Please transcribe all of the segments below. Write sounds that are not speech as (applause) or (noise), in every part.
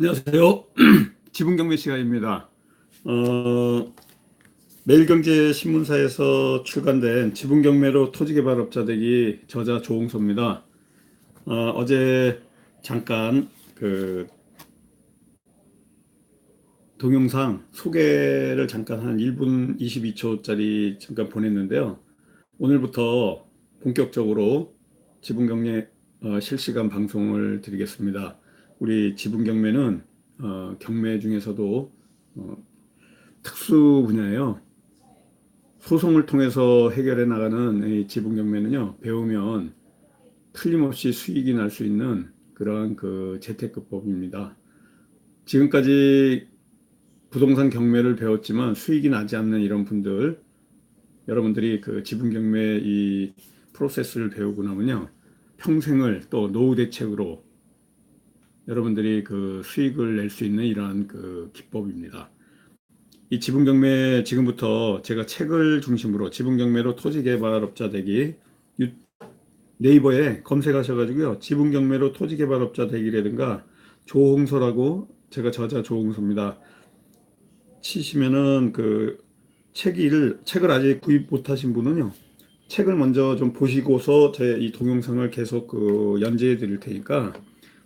안녕하세요. (clears throat) 지분경매 시간입니다. 어, 매일경제 신문사에서 출간된 지분경매로 토지개발업자 되기 저자 조홍소입니다. 어, 제 잠깐 그 동영상 소개를 잠깐 한 1분 22초짜리 잠깐 보냈는데요. 오늘부터 본격적으로 지분경매 어, 실시간 방송을 드리겠습니다. 우리 지분 경매는 어, 경매 중에서도 어, 특수 분야예요. 소송을 통해서 해결해 나가는 이 지분 경매는요 배우면 틀림없이 수익이 날 수 있는 그런 그 재테크법입니다. 지금까지 부동산 경매를 배웠지만 수익이 나지 않는 이런 분들 여러분들이 그 지분 경매 이 프로세스를 배우고 나면요 평생을 또 노후 대책으로 여러분들이 그 수익을 낼 수 있는 이러한 그 기법입니다. 이 지분 경매 지금부터 제가 책을 중심으로 지분 경매로 토지 개발업자 되기 네이버에 검색하셔가지고요 지분 경매로 토지 개발업자 되기라든가 조홍서라고 제가 저자 조홍서입니다. 치시면은 그 책을 책을 아직 구입 못하신 분은요 책을 먼저 좀 보시고서 제 이 동영상을 계속 그 연재해 드릴 테니까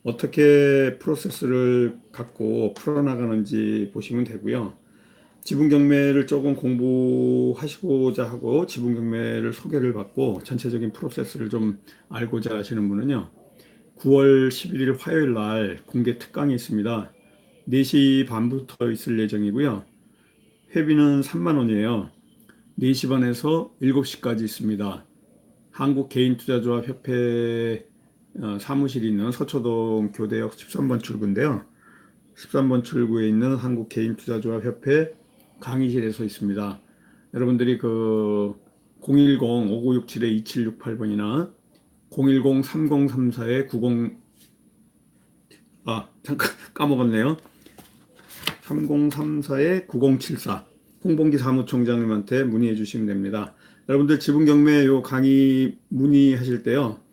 어떻게 프로세스를 갖고 풀어나가는지 보시면 되고요. 지분 경매를 조금 공부하시고자 하고 지분 경매를 소개를 받고 전체적인 프로세스를 좀 알고자 하시는 분은요. 9월 11일 화요일 날 공개 특강이 있습니다. 4시 반부터 있을 예정이고요. 회비는 3만 원이에요. 4시 반에서 7시까지 있습니다. 한국 개인투자조합 협회 어, 사무실이 있는 서초동 교대역 13번 출구인데요. 13번 출구에 있는 한국개인투자조합 협회 강의실에서 있습니다. 여러분들이 그 010-5967-2768번이나 010-3034-90 아 잠깐 (laughs) 까먹었네요. 3034-9074 홍봉기 사무총장님한테 문의해 주시면 됩니다. 여러분들 지분 경매 요 강의 문의하실 때요.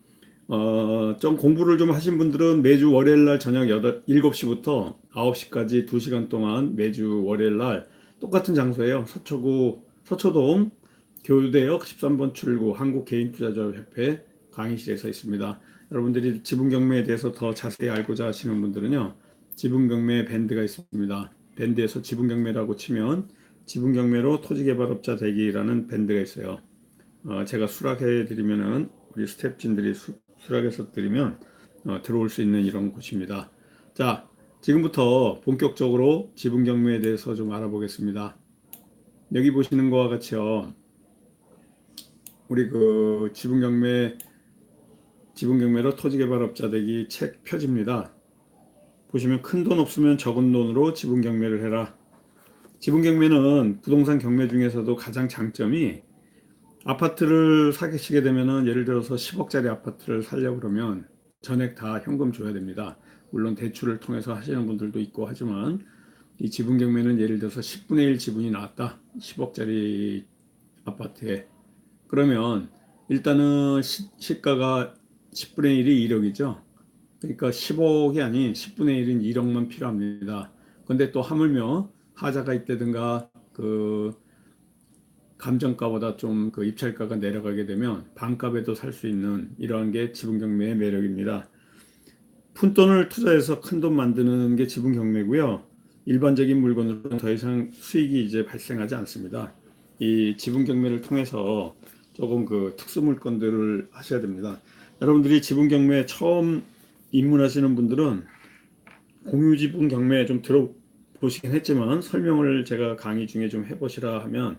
어, 좀 공부를 좀 하신 분들은 매주 월요일 날 저녁 8, 7시부터 9시까지 2시간 동안 매주 월요일 날 똑같은 장소에요. 서초구, 서초동 교대역 13번 출구 한국개인투자자협회 강의실에서 있습니다. 여러분들이 지분경매에 대해서 더 자세히 알고자 하시는 분들은요. 지분경매 밴드가 있습니다. 밴드에서 지분경매라고 치면 지분경매로 토지개발업자 되기라는 밴드가 있어요. 어, 제가 수락해 드리면은 우리 스탭진들이 수, 수락해서 드리면 어, 들어올 수 있는 이런 곳입니다. 자, 지금부터 본격적으로 지분 경매에 대해서 좀 알아보겠습니다. 여기 보시는 것과 같이요. 우리 그 지분 경매 지분 경매로 토지 개발업자 되기 책 표지입니다. 보시면 큰 돈 없으면 적은 돈으로 지분 경매를 해라. 지분 경매는 부동산 경매 중에서도 가장 장점이 아파트를 사시게 되면은 예를 들어서 10억짜리 아파트를 살려고 그러면 전액 다 현금 줘야 됩니다. 물론 대출을 통해서 하시는 분들도 있고 하지만 이 지분 경매는 예를 들어서 10분의 1 지분이 나왔다. 10억짜리 아파트에. 그러면 일단은 시, 시가가 10분의 1이 1억이죠. 그러니까 10억이 아닌 10분의 1인 1억만 필요합니다. 근데 또 하물며 하자가 있다든가 그 감정가보다 좀 그 입찰가가 내려가게 되면 반값에도 살 수 있는 이러한 게 지분 경매의 매력입니다. 푼돈을 투자해서 큰 돈 만드는 게 지분 경매고요. 일반적인 물건으로는 더 이상 수익이 이제 발생하지 않습니다. 이 지분 경매를 통해서 조금 그 특수 물건들을 하셔야 됩니다. 여러분들이 지분 경매 처음 입문하시는 분들은 공유 지분 경매에 좀 들어 보시긴 했지만 설명을 제가 강의 중에 좀 해보시라 하면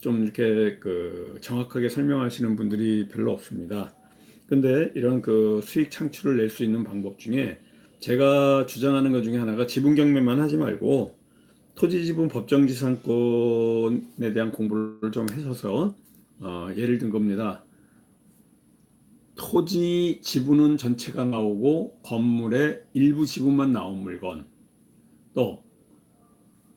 좀 이렇게 그 정확하게 설명하시는 분들이 별로 없습니다. 근데 이런 그 수익 창출을 낼 수 있는 방법 중에 제가 주장하는 것 중에 하나가 지분 경매만 하지 말고 토지 지분 법정 지상권에 대한 공부를 좀 하셔서 어, 예를 든 겁니다. 토지 지분은 전체가 나오고 건물의 일부 지분만 나온 물건 또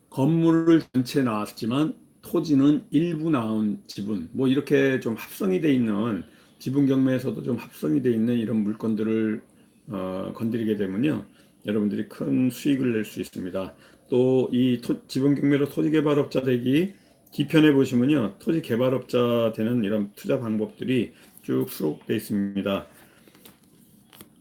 건물을 전체 나왔지만 토지는 일부 나온 지분 뭐 이렇게 좀 합성이 돼 있는 지분 경매에서도 좀 합성이 돼 있는 이런 물건들을 어, 건드리게 되면요 여러분들이 큰 수익을 낼 수 있습니다. 또 이 지분 경매로 토지 개발업자 되기 뒤편에 보시면요. 토지 개발업자 되는 이런 투자 방법들이 쭉 수록되어 있습니다.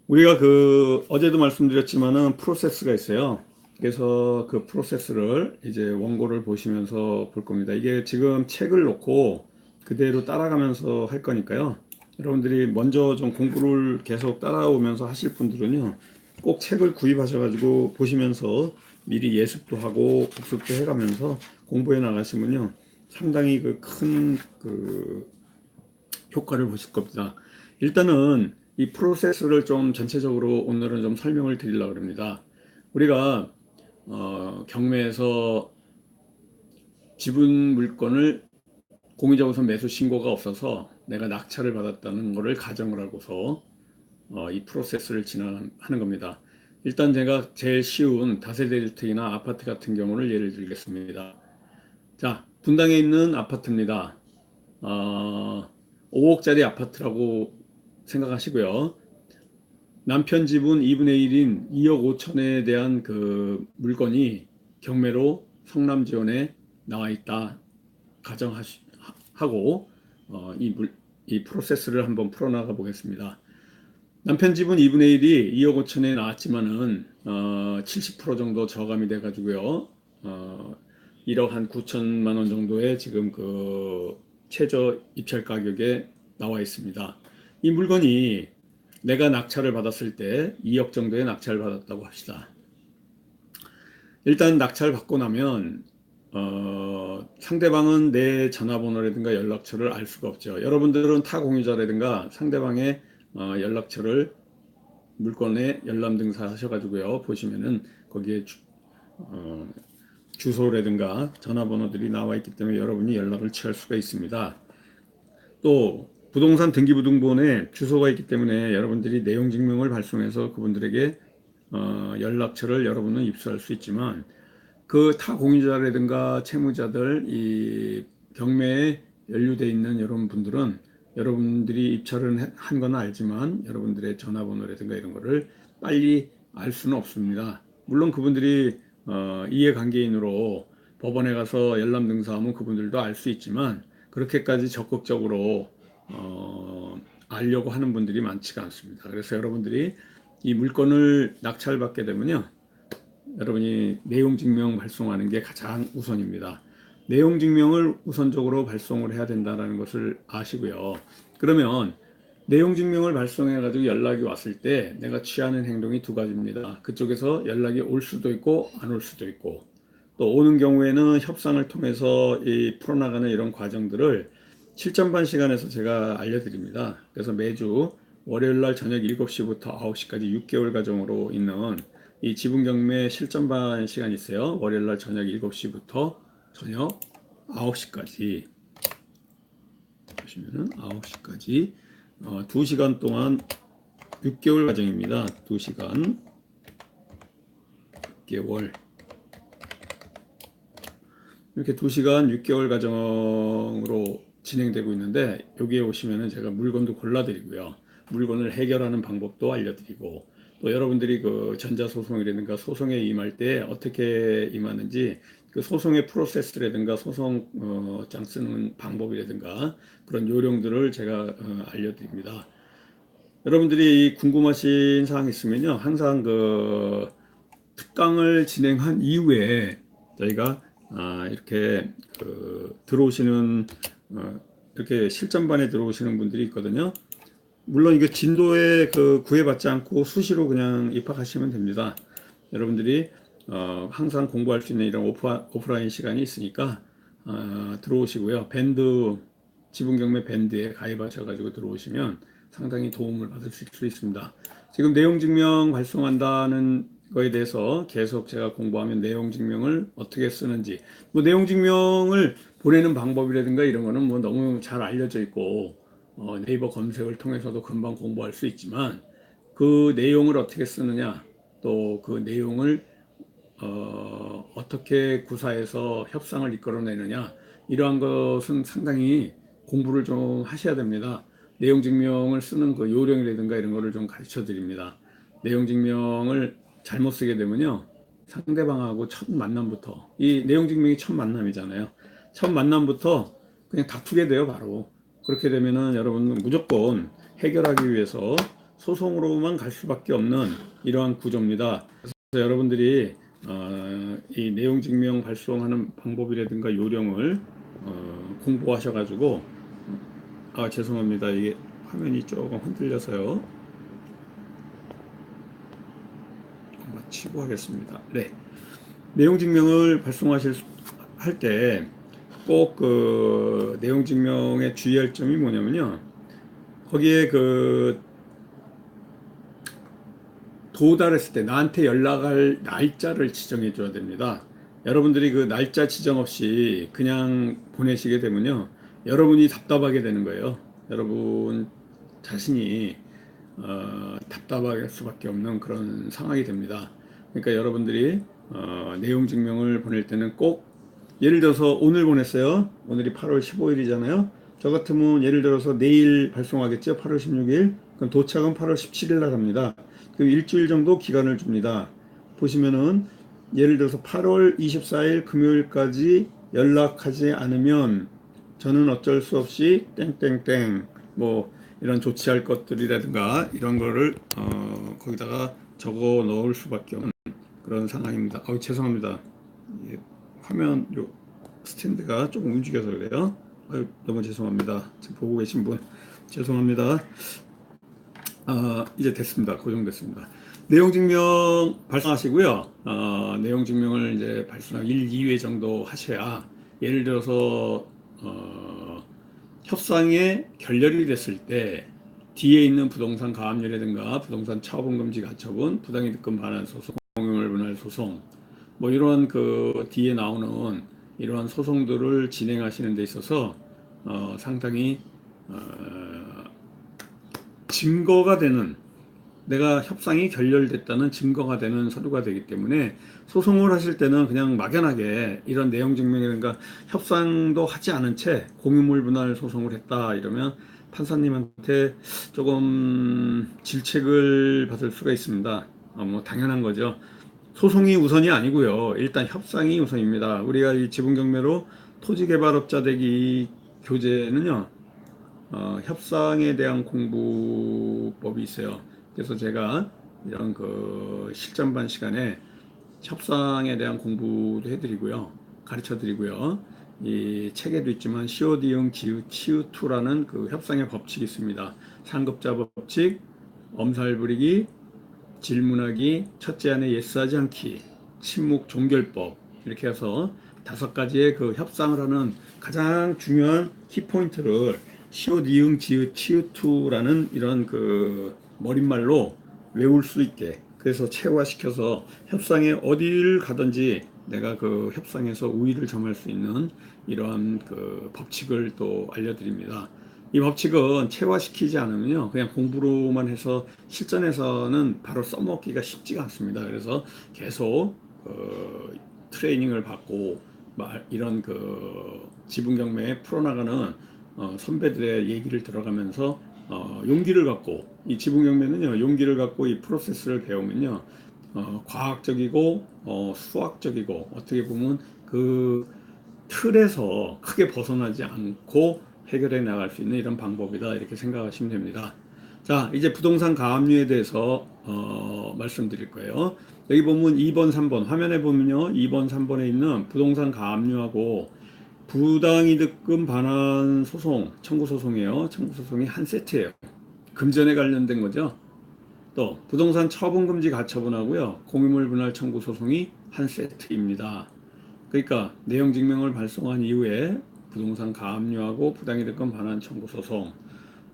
우리가 그 어제도 말씀드렸지만은 프로세스가 있어요. 그래서 그 프로세스를 이제 원고를 보시면서 볼 겁니다. 이게 지금 책을 놓고 그대로 따라가면서 할 거니까요. 여러분들이 먼저 좀 공부를 계속 따라오면서 하실 분들은요. 꼭 책을 구입하셔가지고 보시면서 미리 예습도 하고 복습도 해가면서 공부해 나가시면요. 상당히 그 큰그 그 효과를 보실 겁니다. 일단은 이 프로세스를 좀 전체적으로 오늘은 좀 설명을 드리려고 합니다. 우리가 어, 경매에서 지분 물건을 공유자 우선 매수 신고가 없어서 내가 낙찰을 받았다는 것을 가정을 하고서 어, 이 프로세스를 진행하는 겁니다. 일단 제가 제일 쉬운 다세대 주택이나 아파트 같은 경우를 예를 들겠습니다. 자, 분당에 있는 아파트입니다. 어, 5억짜리 아파트라고 생각하시고요. 남편 지분 2분의 1인 2억 5천에 대한 그 물건이 경매로 성남지원에 나와 있다 가정하고 어, 이, 물, 이 프로세스를 한번 풀어나가 보겠습니다. 남편 지분 2분의 1이 2억 5천에 나왔지만은 어, 70% 정도 저감이 돼 가지고요. 어, 1억 한 9천만 원 정도의 지금 그 최저 입찰 가격에 나와 있습니다. 이 물건이 내가 낙찰을 받았을 때 2억 정도의 낙찰을 받았다고 합시다. 일단 낙찰 받고 나면 어, 상대방은 내 전화번호라든가 연락처를 알 수가 없죠. 여러분들은 타 공유자라든가 상대방의 어, 연락처를 물건에 열람 등사 하셔가지고요 보시면은 거기에 주, 어, 주소라든가 전화번호들이 나와 있기 때문에 여러분이 연락을 취할 수가 있습니다. 또 부동산 등기부등본에 주소가 있기 때문에 여러분들이 내용 증명을 발송해서 그분들에게 어, 연락처를 여러분은 입수할 수 있지만 그 타 공유자라든가 채무자들 이 경매에 연루돼 있는 여러분 분들은 여러분들이 입찰을 한 건 알지만 여러분들의 전화번호라든가 이런 거를 빨리 알 수는 없습니다. 물론 그분들이 어, 이해관계인으로 법원에 가서 열람 등사하면 그분들도 알 수 있지만 그렇게까지 적극적으로 어, 알려고 하는 분들이 많지가 않습니다. 그래서 여러분들이 이 물건을 낙찰받게 되면요. 여러분이 내용 증명 발송하는 게 가장 우선입니다. 내용 증명을 우선적으로 발송을 해야 된다는 것을 아시고요. 그러면 내용 증명을 발송해 가지고 연락이 왔을 때 내가 취하는 행동이 두 가지입니다. 그쪽에서 연락이 올 수도 있고 안 올 수도 있고 또 오는 경우에는 협상을 통해서 이 풀어나가는 이런 과정들을 실전반 시간에서 제가 알려드립니다. 그래서 매주 월요일 날 저녁 7시부터 9시까지 6개월 과정으로 있는 이 지분 경매 실전 반 시간이 있어요. 월요일 날 저녁 7시부터 저녁 9시까지 보시면은 9시까지 어, 2시간 동안 6개월 과정입니다. 2시간 6개월 이렇게 2시간 6개월 과정으로 진행되고 있는데 여기에 오시면은 제가 물건도 골라드리고요. 물건을 해결하는 방법도 알려드리고 또 여러분들이 그 전자소송이라든가 소송에 임할 때 어떻게 임하는지 그 소송의 프로세스라든가 소송장 어, 쓰는 방법이라든가 그런 요령들을 제가 어, 알려드립니다. 여러분들이 궁금하신 사항 있으면요 항상 그 특강을 진행한 이후에 저희가 아, 이렇게 그 들어오시는 어, 이렇게 실전반에 들어오시는 분들이 있거든요. 물론 이게 진도에 그 구애받지 않고 수시로 그냥 입학하시면 됩니다. 여러분들이 어, 항상 공부할 수 있는 이런 오프, 오프라인 시간이 있으니까 어, 들어오시고요. 밴드 지분 경매 밴드에 가입하셔가지고 들어오시면 상당히 도움을 받을 수 있습니다. 지금 내용 증명 발송한다는 거에 대해서 계속 제가 공부하면 내용 증명을 어떻게 쓰는지 뭐 내용 증명을 보내는 방법이라든가 이런 거는 뭐 너무 잘 알려져 있고 어, 네이버 검색을 통해서도 금방 공부할 수 있지만 그 내용을 어떻게 쓰느냐 또 그 내용을 어, 어떻게 구사해서 협상을 이끌어내느냐 이러한 것은 상당히 공부를 좀 하셔야 됩니다. 내용 증명을 쓰는 그 요령이라든가 이런 거를 좀 가르쳐 드립니다. 내용 증명을 잘못 쓰게 되면요. 상대방하고 첫 만남부터 이 내용 증명이 첫 만남이잖아요. 첫 만남부터 그냥 다투게 돼요, 바로. 그렇게 되면은 여러분 무조건 해결하기 위해서 소송으로만 갈 수밖에 없는 이러한 구조입니다. 그래서 여러분들이 어, 이 내용 증명 발송하는 방법이라든가 요령을 어, 공부하셔가지고 아 죄송합니다 이게 화면이 조금 흔들려서요 마치고 하겠습니다 네 내용 증명을 발송하실 할 때 꼭 그 내용 증명에 주의할 점이 뭐냐면요 거기에 그 도달했을 때 나한테 연락할 날짜를 지정해 줘야 됩니다. 여러분들이 그 날짜 지정 없이 그냥 보내시게 되면요. 여러분이 답답하게 되는 거예요. 여러분 자신이 어, 답답할 수밖에 없는 그런 상황이 됩니다. 그러니까 여러분들이 어, 내용 증명을 보낼 때는 꼭 예를 들어서 오늘 보냈어요. 오늘이 8월 15일이잖아요. 저 같으면 예를 들어서 내일 발송하겠죠. 8월 16일. 그럼 도착은 8월 17일 날 합니다. 그럼 일주일 정도 기간을 줍니다. 보시면은 예를 들어서 8월 24일 금요일까지 연락하지 않으면 저는 어쩔 수 없이 땡땡땡 뭐 이런 조치할 것들이라든가 이런 거를 어 거기다가 적어 넣을 수밖에 없는 그런 상황입니다. 어 죄송합니다. 예, 화면 요 스탠드가 조금 움직여서 그래요. 아유, 너무 죄송합니다. 지금 보고 계신 분 죄송합니다. 아, 이제 됐습니다. 고정됐습니다. 내용 증명 발송하시고요. 어, 내용 증명을 이제 발송하고 1, 2회 정도 하셔야 예를 들어서 어, 협상에 결렬이 됐을 때 뒤에 있는 부동산 가압류라든가 부동산 처분 금지 가처분, 부당이득금 반환 소송, 공유물 분할 소송 뭐 이런 그 뒤에 나오는 이러한 소송들을 진행하시는 데 있어서 어, 상당히 어, 증거가 되는 내가 협상이 결렬됐다는 증거가 되는 서류가 되기 때문에 소송을 하실 때는 그냥 막연하게 이런 내용 증명이라든가 협상도 하지 않은 채 공유물 분할 소송을 했다 이러면 판사님한테 조금 질책을 받을 수가 있습니다. 어, 뭐 당연한 거죠. 소송이 우선이 아니고요. 일단 협상이 우선입니다. 우리가 이 지분 경매로 토지 개발업자 되기 교재는요. 어, 협상에 대한 공부법이 있어요. 그래서 제가 이런 그 실전반 시간에 협상에 대한 공부도 해드리고요. 가르쳐 드리고요. 이 책에도 있지만 COD형 치유2라는 그 협상의 법칙이 있습니다. 상급자 법칙, 엄살 부리기, 질문하기, 첫째 안에 예스하지 않기, 침묵 종결법 이렇게 해서 다섯 가지의 그 협상을 하는 가장 중요한 키포인트를 시옷 이응 지읒 치읒투라는 이런 그 머릿말로 외울 수 있게 그래서 체화시켜서 협상에 어디를 가든지 내가 그 협상에서 우위를 점할 수 있는 이러한 그 법칙을 또 알려드립니다. 이 법칙은 체화시키지 않으면요 그냥 공부로만 해서 실전에서는 바로 써먹기가 쉽지가 않습니다. 그래서 계속 그 트레이닝을 받고 이런 그 지분 경매에 풀어나가는 어, 선배들의 얘기를 들어가면서 어, 용기를 갖고 이 지분 경매는요 용기를 갖고 이 프로세스를 배우면요 어, 과학적이고 어, 수학적이고 어떻게 보면 그 틀에서 크게 벗어나지 않고 해결해 나갈 수 있는 이런 방법이다 이렇게 생각하시면 됩니다. 자 이제 부동산 가압류에 대해서 어, 말씀드릴 거예요. 여기 보면 2번, 3번 화면에 보면요 2번, 3번에 있는 부동산 가압류하고 부당이득금 반환 소송, 청구 소송이에요. 청구 소송이 한 세트예요. 금전에 관련된 거죠. 또 부동산 처분 금지 가처분하고요. 공유물 분할 청구 소송이 한 세트입니다. 그러니까 내용 증명을 발송한 이후에 부동산 가압류하고 부당이득금 반환 청구 소송,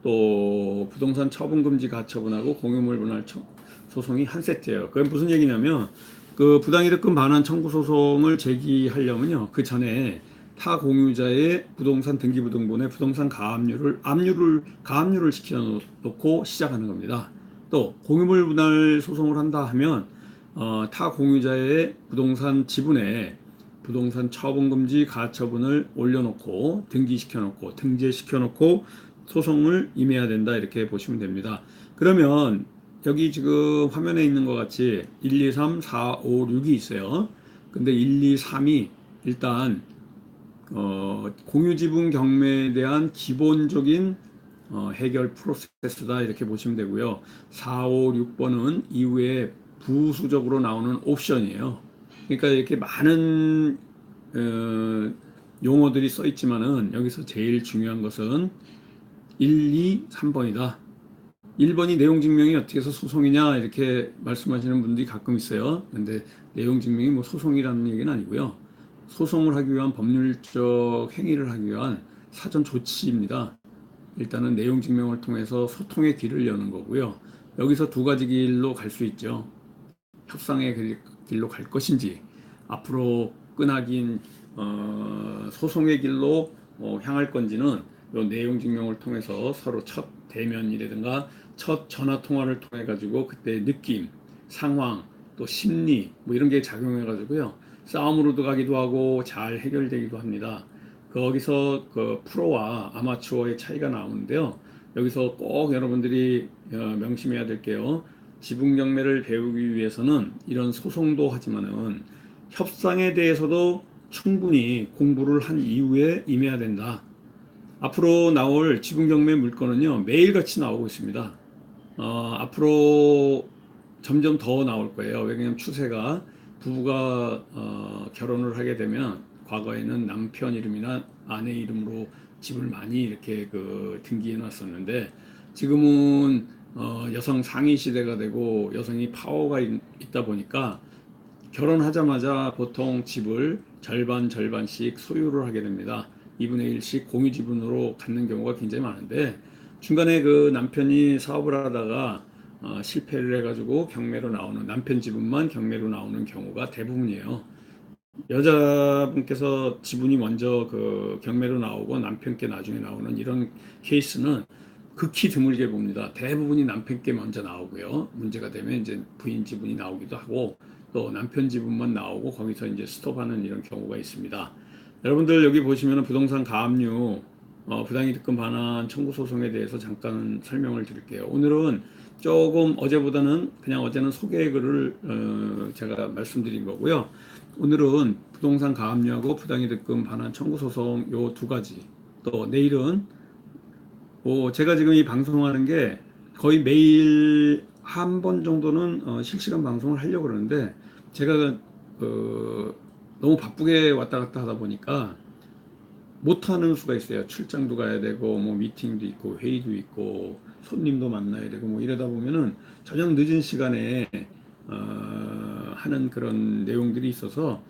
또 부동산 처분 금지 가처분하고 공유물 분할 소송이 한 세트예요. 그게 무슨 얘기냐면 그 부당이득금 반환 청구 소송을 제기하려면요. 그 전에 타 공유자의 부동산 등기부등본에 부동산 가압류를 압류를 가압류를 시켜 놓고 시작하는 겁니다. 또 공유물 분할 소송을 한다 하면 어, 타 공유자의 부동산 지분에 부동산 처분 금지 가처분을 올려놓고 등기시켜놓고 등재시켜놓고 소송을 임해야 된다 이렇게 보시면 됩니다. 그러면 여기 지금 화면에 있는 것 같이 1, 2, 3, 4, 5, 6이 있어요. 근데 1, 2, 3이 일단 어, 공유지분 경매에 대한 기본적인 어, 해결 프로세스다 이렇게 보시면 되고요. 4, 5, 6번은 이후에 부수적으로 나오는 옵션이에요. 그러니까 이렇게 많은 어, 용어들이 써 있지만은 여기서 제일 중요한 것은 1, 2, 3번이다. 1번이 내용 증명이 어떻게 해서 소송이냐 이렇게 말씀하시는 분들이 가끔 있어요. 근데 내용 증명이 뭐 소송이라는 얘기는 아니고요. 소송을 하기 위한 법률적 행위를 하기 위한 사전 조치입니다. 일단은 내용 증명을 통해서 소통의 길을 여는 거고요. 여기서 두 가지 길로 갈 수 있죠. 협상의 길- 길로 갈 것인지 앞으로 끈하긴 어, 소송의 길로 어, 향할 건지는 요 내용 증명을 통해서 서로 첫 대면이라든가 첫 전화 통화를 통해 가지고 그때 느낌, 상황, 또 심리 뭐 이런 게 작용해 가지고요 싸움으로도 가기도 하고 잘 해결되기도 합니다. 거기서 그 프로와 아마추어의 차이가 나오는데요. 여기서 꼭 여러분들이 어, 명심해야 될 게요. 지분 경매를 배우기 위해서는 이런 소송도 하지만은 협상에 대해서도 충분히 공부를 한 이후에 임해야 된다. 앞으로 나올 지분 경매 물건은요 매일같이 나오고 있습니다. 어, 앞으로 점점 더 나올 거예요. 왜냐하면 추세가 부부가 어, 결혼을 하게 되면 과거에는 남편 이름이나 아내 이름으로 집을 많이 이렇게 그 등기해 놨었는데 지금은 어, 여성 상위 시대가 되고 여성이 파워가 있, 있다 보니까 결혼하자마자 보통 집을 절반 절반씩 소유를 하게 됩니다. 2분의 1씩 공유 지분으로 갖는 경우가 굉장히 많은데 중간에 그 남편이 사업을 하다가 어, 실패를 해가지고 경매로 나오는 남편 지분만 경매로 나오는 경우가 대부분이에요. 여자분께서 지분이 먼저 그 경매로 나오고 남편께 나중에 나오는 이런 케이스는 극히 드물게 봅니다. 대부분이 남편께 먼저 나오고요. 문제가 되면 이제 부인 지분이 나오기도 하고 또 남편 지분만 나오고 거기서 이제 스톱하는 이런 경우가 있습니다. 여러분들 여기 보시면 부동산 가압류 어, 부당이득금 반환 청구 소송에 대해서 잠깐 설명을 드릴게요. 오늘은 조금 어제보다는 그냥 어제는 소개 글을 어, 제가 말씀드린 거고요. 오늘은 부동산 가압류하고 부당이득금 반환 청구 소송 요 두 가지 또 내일은 뭐 제가 지금 이 방송하는 게 거의 매일 한 번 정도는 어, 실시간 방송을 하려고 그러는데 제가 어, 너무 바쁘게 왔다 갔다 하다 보니까 못하는 수가 있어요. 출장도 가야 되고 뭐 미팅도 있고 회의도 있고 손님도 만나야 되고 뭐 이러다 보면은 저녁 늦은 시간에 어, 하는 그런 내용들이 있어서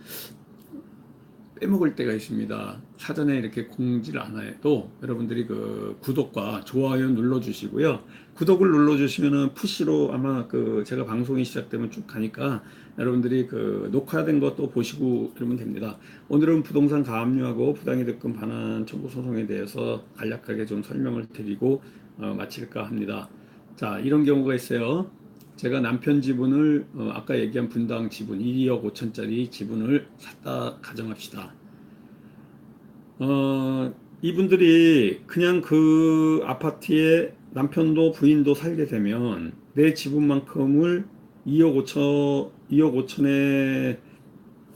빼먹을 때가 있습니다. 사전에 이렇게 공지를 안 해도 여러분들이 그 구독과 좋아요 눌러주시고요. 구독을 눌러주시면은 푸시로 아마 그 제가 방송이 시작되면 쭉 가니까 여러분들이 그 녹화된 것도 보시고 그러면 됩니다. 오늘은 부동산 가압류하고 부당이득금 반환 청구 소송에 대해서 간략하게 좀 설명을 드리고 어, 마칠까 합니다. 자, 이런 경우가 있어요. 제가 남편 지분을 어, 아까 얘기한 분당 지분 2억 5천짜리 지분을 샀다 가정합시다. 어, 이분들이 그냥 그 아파트에 남편도 부인도 살게 되면 내 지분만큼을 2억 5천 2억 5천의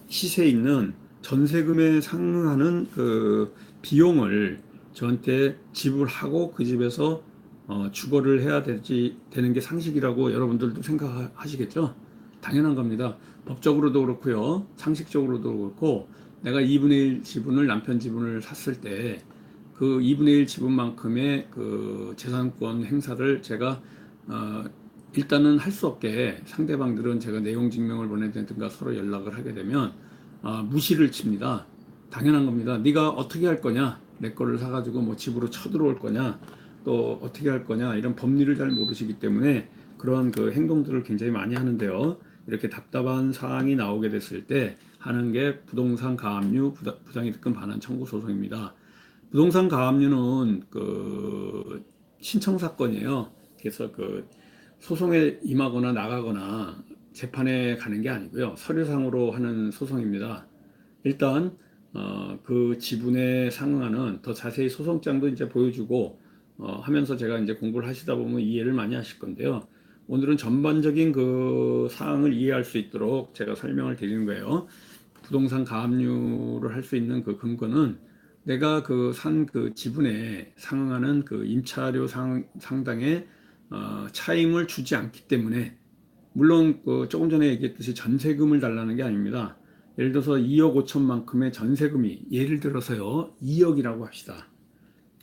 시세 있는 전세금에 상응하는 그 비용을 저한테 지불하고 그 집에서 어, 주거를 해야 되지 되는 게 상식이라고 여러분들도 생각하시겠죠? 당연한 겁니다. 법적으로도 그렇고요, 상식적으로도 그렇고 내가 2분의 1 지분을 남편 지분을 샀을 때 그 2분의 1 지분만큼의 그 재산권 행사를 제가 어, 일단은 할 수 없게 상대방들은 제가 내용 증명을 보내든가 서로 연락을 하게 되면 아, 무시를 칩니다. 당연한 겁니다. 네가 어떻게 할 거냐? 내 거를 사가지고 뭐 집으로 쳐들어올 거냐? 또 어떻게 할 거냐? 이런 법리를 잘 모르시기 때문에 그런 그 행동들을 굉장히 많이 하는데요. 이렇게 답답한 사항이 나오게 됐을 때 하는 게 부동산 가압류 부당이득금 반환 청구 소송입니다. 부동산 가압류는 그 신청 사건이에요. 그래서 그 소송에 임하거나 나가거나 재판에 가는 게 아니고요. 서류상으로 하는 소송입니다. 일단 어, 그 지분에 상응하는 더 자세히 소송장도 이제 보여주고 어, 하면서 제가 이제 공부를 하시다 보면 이해를 많이 하실 건데요. 오늘은 전반적인 그 사항을 이해할 수 있도록 제가 설명을 드리는 거예요. 부동산 가압류를 할 수 있는 그 근거는 내가 그산그 지분에 상응하는 그 임차료 상, 상당의 어, 차임을 주지 않기 때문에 물론 그 조금 전에 얘기했듯이 전세금을 달라는 게 아닙니다. 예를 들어서 2억 5천만큼의 전세금이 예를 들어서요 2억이라고 합시다.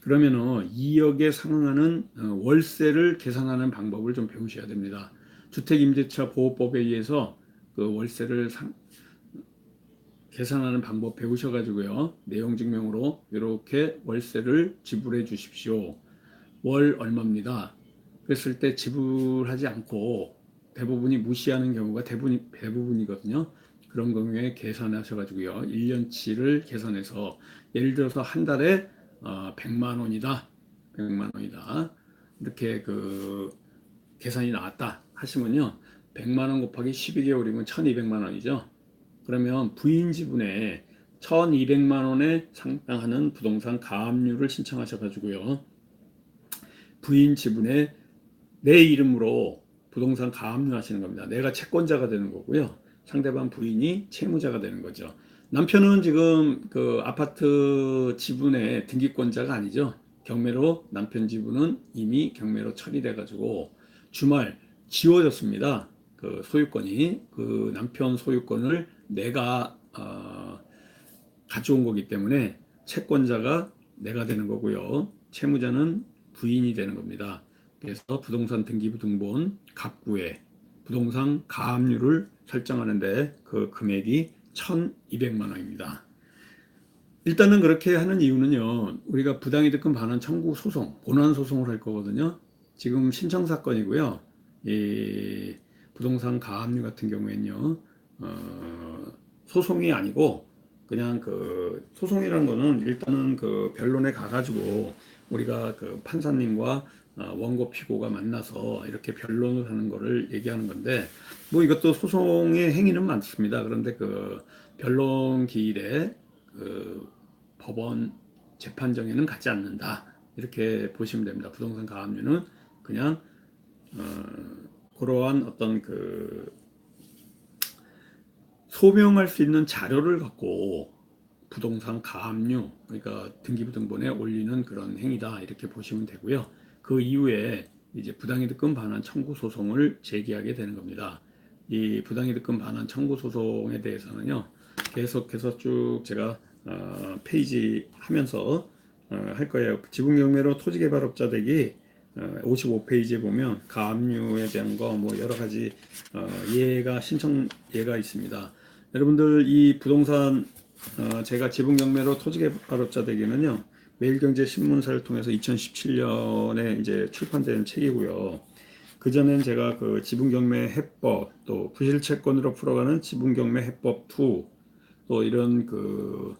그러면은 2억에 상응하는 어, 월세를 계산하는 방법을 좀 배우셔야 됩니다. 주택임대차 보호법에 의해서 그 월세를 상, 계산하는 방법 배우셔가지고요 내용 증명으로 이렇게 월세를 지불해 주십시오. 월 얼마입니다. 그랬을 때 지불하지 않고 대부분이 무시하는 경우가 대부분, 대부분이거든요. 그런 경우에 계산하셔가지고요. 1년치를 계산해서 예를 들어서 한 달에 어, 100만 원이다. 100만 원이다. 이렇게 그 계산이 나왔다 하시면요. 100만 원 곱하기 12개월이면 1200만 원이죠. 그러면 부인 지분에 1200만 원에 상당하는 부동산 가압류를 신청하셔 가지고요. 부인 지분에 내 이름으로 부동산 가압류 하시는 겁니다. 내가 채권자가 되는 거고요. 상대방 부인이 채무자가 되는 거죠. 남편은 지금 그 아파트 지분의 등기권자가 아니죠. 경매로 남편 지분은 이미 경매로 처리돼 가지고 주말 지워졌습니다. 그 소유권이 그 남편 소유권을 내가 어, 가져온 거기 때문에 채권자가 내가 되는 거고요. 채무자는 부인이 되는 겁니다. 그래서 부동산 등기부 등본 갑구에 부동산 가압류를 설정하는데 그 금액이 1,200만 원입니다. 일단은 그렇게 하는 이유는요. 우리가 부당이득금 반환 청구 소송, 본안 소송을 할 거거든요. 지금 신청 사건이고요. 이 부동산 가압류 같은 경우에는요. 어, 소송이 아니고 그냥 그 소송이라는 거는 일단은 그 변론에 가가지고 우리가 그 판사님과 어, 원고 피고가 만나서 이렇게 변론을 하는 거를 얘기하는 건데 뭐 이것도 소송의 행위는 많습니다. 그런데 그 변론 기일에 그 법원 재판정에는 가지 않는다. 이렇게 보시면 됩니다. 부동산 가압류는 그냥 어, 그러한 어떤 그 소명할 수 있는 자료를 갖고 부동산 가압류 그러니까 등기부 등본에 올리는 그런 행위다 이렇게 보시면 되고요. 그 이후에 이제 부당이득금 반환 청구 소송을 제기하게 되는 겁니다. 이 부당이득금 반환 청구 소송에 대해서는요. 계속해서 쭉 제가 어, 페이지 하면서 어, 할 거예요. 지분경매로 토지개발업자 되기 어, 55페이지에 보면 가압류에 대한 거 뭐 여러 가지 어, 예가 신청 예가 있습니다. 여러분들 이 부동산 어, 제가 지분경매로 토지개발업자 되기는요. 매일경제 신문사를 통해서 2017년에 이제 출판된 책이고요. 그 전엔 제가 그 지분경매 해법 또 부실채권으로 풀어가는 지분경매 해법 2 또 이런 그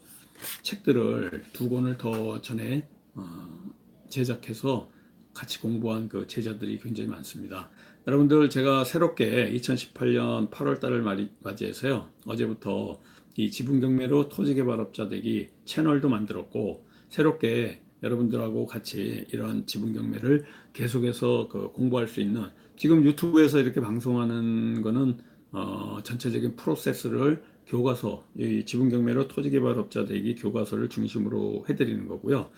책들을 두 권을 더 전에 어, 제작해서 같이 공부한 그 제자들이 굉장히 많습니다. 여러분들 제가 새롭게 2018년 8월 달을 맞이해서요. 어제부터 이 지분경매로 토지개발업자 되기 채널도 만들었고 새롭게 여러분들하고 같이 이런 지분 경매를 계속해서 그 공부할 수 있는 지금 유튜브에서 이렇게 방송하는 거는 어, 전체적인 프로세스를 교과서, 이 지분 경매로 토지 개발 업자 되기 교과서를 중심으로 해드리는 거고요.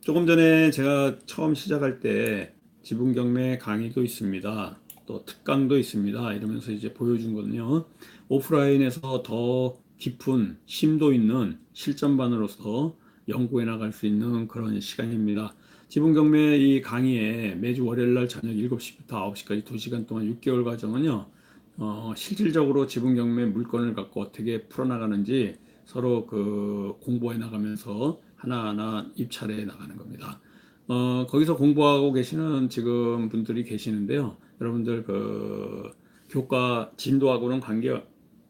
조금 전에 제가 처음 시작할 때 지분 경매 강의도 있습니다. 또 특강도 있습니다. 이러면서 이제 보여준 거는요. 오프라인에서 더 깊은 심도 있는 실전반으로서 연구해 나갈 수 있는 그런 시간입니다. 지분 경매 이 강의에 매주 월요일 날 저녁 7시부터 9시까지 2시간 동안 6개월 과정은요. 어, 실질적으로 지분 경매 물건을 갖고 어떻게 풀어나가는지 서로 그 공부해 나가면서 하나하나 입찰해 나가는 겁니다. 어, 거기서 공부하고 계시는 지금 분들이 계시는데요. 여러분들 그 교과 진도하고는 관계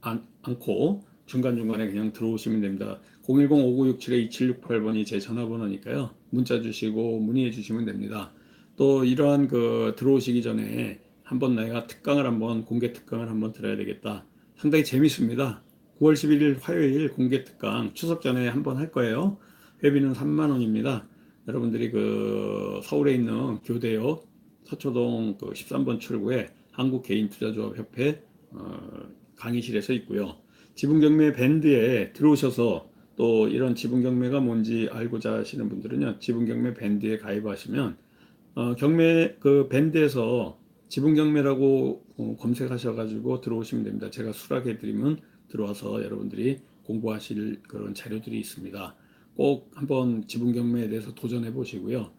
않고 중간중간에 그냥 들어오시면 됩니다. 010-5967-2768번이 제 전화번호니까요. 문자 주시고 문의해 주시면 됩니다. 또 이러한 그 들어오시기 전에 한번 내가 특강을 한번 공개 특강을 한번 들어야 되겠다. 상당히 재밌습니다. 9월 11일 화요일 공개 특강 추석 전에 한번 할 거예요. 회비는 3만 원입니다. 여러분들이 그 서울에 있는 교대역 서초동 그 13번 출구에 한국 개인 투자조합 협회 어, 강의실에서 있고요. 지분 경매 밴드에 들어오셔서 또 이런 지분 경매가 뭔지 알고자 하시는 분들은요. 지분 경매 밴드에 가입하시면 어, 경매 그 밴드에서 지분 경매라고 어, 검색하셔 가지고 들어오시면 됩니다. 제가 수락해 드리면 들어와서 여러분들이 공부하실 그런 자료들이 있습니다. 꼭 한번 지분 경매에 대해서 도전해 보시고요.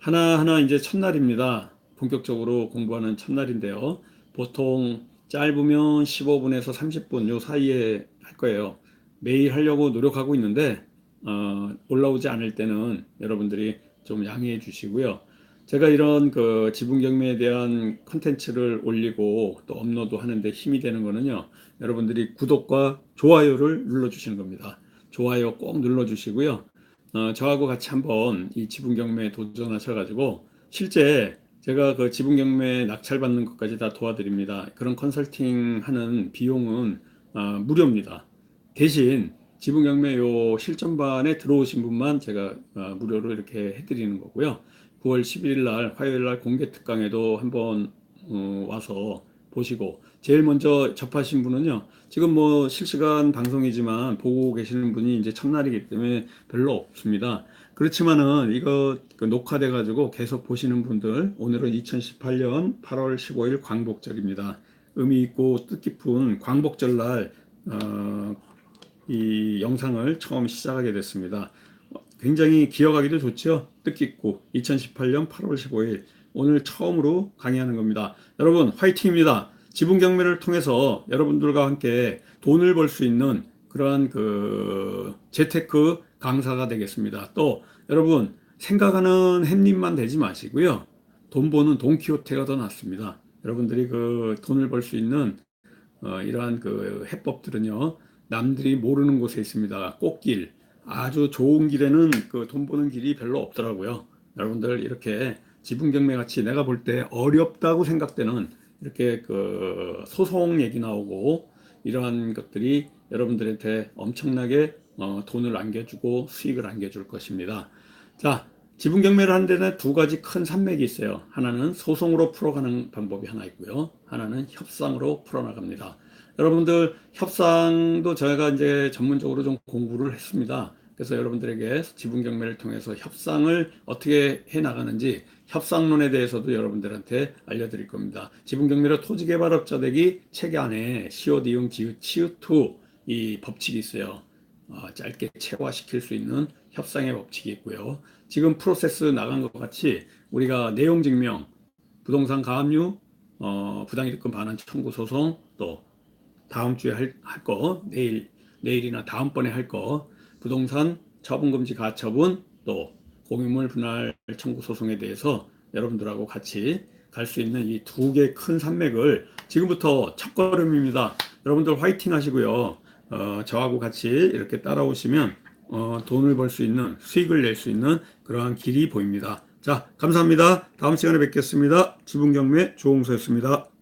하나하나 이제 첫날입니다. 본격적으로 공부하는 첫날인데요. 보통 짧으면 15분에서 30분 요 사이에 할 거예요. 매일 하려고 노력하고 있는데 어, 올라오지 않을 때는 여러분들이 좀 양해해 주시고요. 제가 이런 그 지분 경매에 대한 컨텐츠를 올리고 또 업로드 하는데 힘이 되는 거는요. 여러분들이 구독과 좋아요를 눌러 주시는 겁니다. 좋아요 꼭 눌러 주시고요. 어, 저하고 같이 한번 이 지분 경매에 도전하셔 가지고 실제 제가 그 지분 경매 낙찰 받는 것까지 다 도와드립니다. 그런 컨설팅 하는 비용은 어, 무료입니다. 대신 지분 경매 요 실전반에 들어오신 분만 제가 어, 무료로 이렇게 해드리는 거고요. 9월 11일 날 화요일 날 공개 특강에도 한번 어, 와서 보시고 제일 먼저 접하신 분은요. 지금 뭐 실시간 방송이지만 보고 계시는 분이 이제 첫날이기 때문에 별로 없습니다. 그렇지만은 이거 그 녹화돼 가지고 계속 보시는 분들 오늘은 2018년 8월 15일 광복절입니다. 의미 있고 뜻깊은 광복절 날 어, 이 영상을 처음 시작하게 됐습니다. 굉장히 기억하기도 좋죠. 뜻깊고 2018년 8월 15일 오늘 처음으로 강의하는 겁니다. 여러분 화이팅입니다. 지분 경매를 통해서 여러분들과 함께 돈을 벌 수 있는 그러한 그 재테크 강사가 되겠습니다. 또 여러분 생각하는 햄님만 되지 마시고요. 돈 버는 돈키호테가 더 낫습니다. 여러분들이 그 돈을 벌 수 있는 어, 이러한 그 해법들은요. 남들이 모르는 곳에 있습니다. 꽃길 아주 좋은 길에는 그 돈 버는 길이 별로 없더라고요. 여러분들 이렇게 지분 경매 같이 내가 볼 때 어렵다고 생각되는 이렇게 그 소송 얘기 나오고 이러한 것들이 여러분들한테 엄청나게 어, 돈을 안겨주고 수익을 안겨줄 것입니다. 자, 지분 경매를 하는 데는 두 가지 큰 산맥이 있어요. 하나는 소송으로 풀어가는 방법이 하나 있고요. 하나는 협상으로 풀어나갑니다. 여러분들 협상도 저희가 이제 전문적으로 좀 공부를 했습니다. 그래서 여러분들에게 지분 경매를 통해서 협상을 어떻게 해 나가는지 협상론에 대해서도 여러분들한테 알려드릴 겁니다. 지분 경매로 토지 개발업자 되기 책 안에 시오디용 지읒 치읒2 이 법칙이 있어요. 어, 짧게 체화시킬 수 있는 협상의 법칙이 있고요. 지금 프로세스 나간 것 같이 우리가 내용 증명, 부동산 가압류, 어, 부당이득금 반환 청구 소송, 또 다음 주에 할, 할 거, 내일, 내일이나 다음번에 할 거, 부동산 처분금지 가처분, 또 공유물 분할 청구 소송에 대해서 여러분들하고 같이 갈 수 있는 이 두 개 큰 산맥을 지금부터 첫 걸음입니다. 여러분들 화이팅 하시고요. 어, 저하고 같이 이렇게 따라오시면 어, 돈을 벌 수 있는 수익을 낼 수 있는 그러한 길이 보입니다. 자, 감사합니다. 다음 시간에 뵙겠습니다. 지분경매 조홍서였습니다.